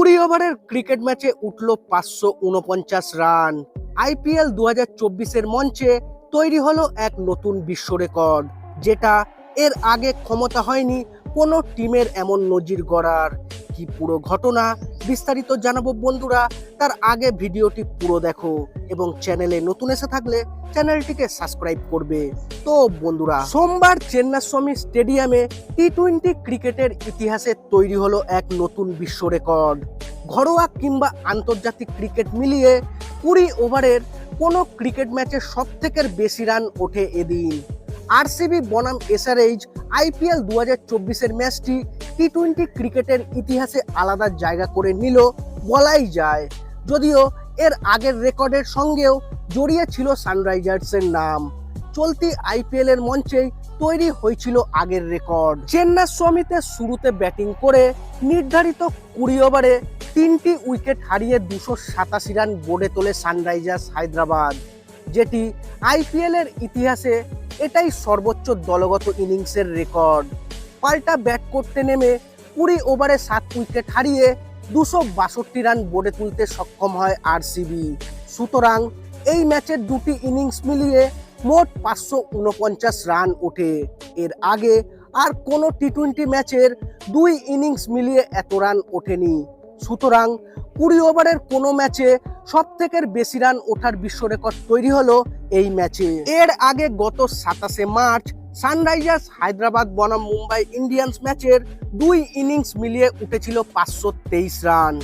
কুড়ি ওভারের ক্রিকেট ম্যাচে উঠল পাঁচশো উনপঞ্চাশ রান। আইপিএল দু হাজার চব্বিশের মঞ্চে তৈরি হলো এক নতুন বিশ্ব রেকর্ড, যেটা এর আগে ক্ষমতা হয়নি কোনো টিমের এমন নজির গড়ার। কি পুরো ঘটনা বিস্তারিত জানাব বন্ধুরা? তার আগে ভিডিওটি পুরো দেখো এবং চ্যানেলে নতুন এসে থাকলে চ্যানেলটিকে সাবস্ক্রাইব করবে। তো বন্ধুরা, সোমবার চেন্নাস্বামী স্টেডিয়ামে টি টোয়েন্টি ক্রিকেটের ইতিহাসে তৈরি হলো এক নতুন বিশ্ব রেকর্ড। ঘরোয়া কিংবা আন্তর্জাতিক ক্রিকেট মিলিয়ে কুড়ি ওভারের কোনো ক্রিকেট ম্যাচে সব থেকে বেশি রান ওঠে এদিন। আরসিবি বনাম এসআরএইচ আইপিএল দু হাজার চব্বিশের ম্যাচটি টি টোয়েন্টি ক্রিকেটের ইতিহাসে আলাদা জায়গা করে নিল বলাই যায়। যদিও এর আগের রেকর্ডের সঙ্গেও জড়িয়ে ছিল সানরাইজার্সের নাম। চলতি আইপিএল এর মঞ্চেই তৈরি হয়েছিল আগের রেকর্ড। চেন্নাস্বামীতে শুরুতে ব্যাটিং করে নির্ধারিত কুড়ি ওভারে তিনটি উইকেট হারিয়ে দুশো সাতাশি রান বোর্ডে তোলে সানরাইজার্স হায়দ্রাবাদ, যেটি আইপিএল এর ইতিহাসে এটাই সর্বোচ্চ দলগত ইনিংসের রেকর্ড। পাল্টা ব্যাট করতে নেমে কুড়ি ওভারে সাত উইকেট হারিয়ে দুশো বাষট্টি রান বোর্ডে তুলতে সক্ষম হয় আরসিবি। সুতরাং এই ম্যাচের দুটি ইনিংস মিলিয়ে মোট পাঁচশো উনপঞ্চাশ রান ওঠে। এর আগে আর কোনো টি টোয়েন্টি ম্যাচের দুই ইনিংস মিলিয়ে এত রান ওঠেনি। সুতরাং কুড়ি ওভারের কোনো ম্যাচে সব থেকে বেশি রান ওঠার বিশ্ব রেকর্ড তৈরি হলো এই ম্যাচে। এর আগে গত সাতাশে মার্চ সানরাইজার্স, হায়দ্রাবাদ, বনাম, মুম্বাই ইন্ডিয়ান্স ম্যাচের দুই ইনিংস মিলিয়ে উঠেছিল পাঁচশো তেইশ রান।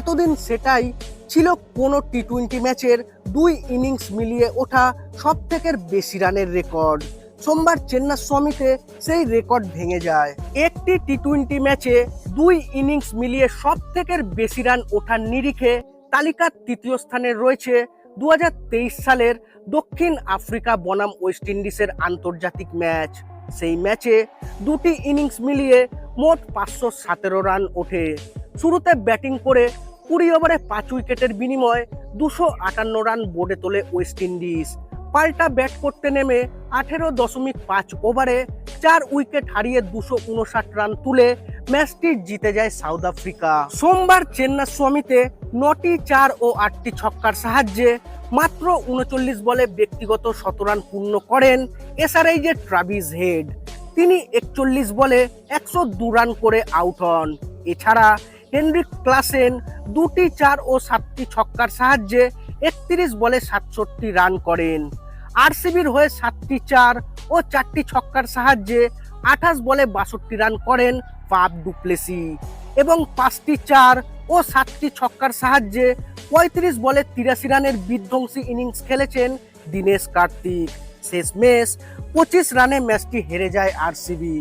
এতদিন সেটাই ছিল কোনো টি টোয়েন্টি ম্যাচের দুই ইনিংস মিলিয়ে ওঠা সব থেকে বেশি রানের রেকর্ড। সোমবার চেন্নাস্বামীতে সেই রেকর্ড ভেঙে যায়। একটি টি টোয়েন্টি ম্যাচে দুই ইনিংস মিলিয়ে সব থেকে বেশি রান ওঠার নিরিখে তালিকার তৃতীয় স্থানে রয়েছে দু হাজার তেইশ সালের দক্ষিণ আফ্রিকা বনাম ওয়েস্ট ইন্ডিজের আন্তর্জাতিক ম্যাচ। সেই ম্যাচে দুটি ইনিংস মিলিয়ে মোট পাঁচশো সতেরো রান ওঠে। শুরুতে ব্যাটিং করে কুড়ি ওভারে পাঁচ উইকেটের বিনিময়ে দুশো আটান্ন রান বোর্ডে তোলে ওয়েস্ট ইন্ডিজ। পাল্টা ব্যাট করতে নেমে আঠেরো দশমিক পাঁচ ওভারে চার উইকেট হারিয়ে দুশো উনষাট রান তুলে ম্যাচটি জিতে যায় সাউথ আফ্রিকা। সোমবার চেন্নাস্বামীতে নটি চার ও আটটি ছক্কার সাহায্যে মাত্র উনচল্লিশ বলে ব্যক্তিগত শতরান পূর্ণ করেন এসআরআইজের ট্রাভিস হেড। তিনি একচল্লিশ বলে একশো দু রান করে আউট হন। এছাড়া হেনরিক ক্লাসেন দুটি চার ও সাতটি ছক্কার সাহায্যে একত্রিশ বলে সাতষট্টি রান করেন। আরসিবির হয়ে সাতটি চার ও চারটি ছক্কার সাহায্যে আঠাশ বলে বাষট্টি রান করেন ফাব ডুপ্লেসি। এবং পাঁচটি চার ও সাতটি ছক্কার সাহায্যে পঁয়ত্রিশ বলে তিরাশি রানের বিধ্বংসী ইনিংস খেলেছেন দীনেশ কার্তিক। শেষ মেশ পঁচিশ রানে ম্যাচটি হেরে যায় আরসিবি।